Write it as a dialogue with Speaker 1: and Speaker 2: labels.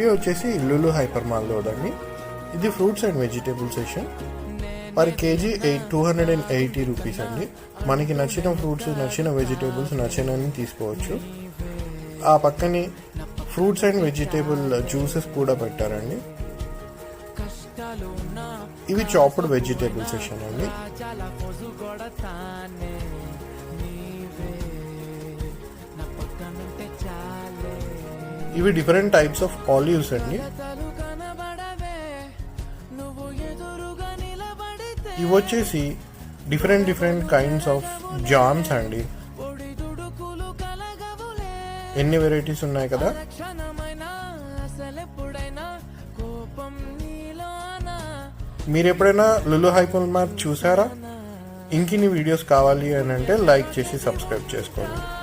Speaker 1: Fifty వచ్చేసి ఇల్లులు hyper మాల్లో అండి. ఇది fruits and vegetable session per KG eight two hundred and eighty rupees అండి. మనకి నచ్చిన ఫ్రూట్స్ నచ్చిన వెజిటేబుల్స్ నచ్చినన్ని తీసుకోవచ్చు. ఆ పక్కనే ఫ్రూట్స్ అండ్ వెజిటేబుల్ జ్యూసెస్ కూడా పెట్టారండి. ఇవి చాప్డ్ వెజిటేబుల్ సెషన్ అండి. ఇవి డిఫరెంట్ టైప్స్ ఆఫ్ ఆలివ్స్ అండి. ఇవి వచ్చేసి different different kinds of jams అండి. ఎన్ని వెరైటీస్ ఉన్నాయి కదా? మీరు ఎప్పుడైనా లులు హైపర్ మ్యాప్ చూసారా? ఇంకిన్ని వీడియోస్ కావాలి అని అంటే లైక్ చేసి సబ్స్క్రైబ్ చేసుకోండి.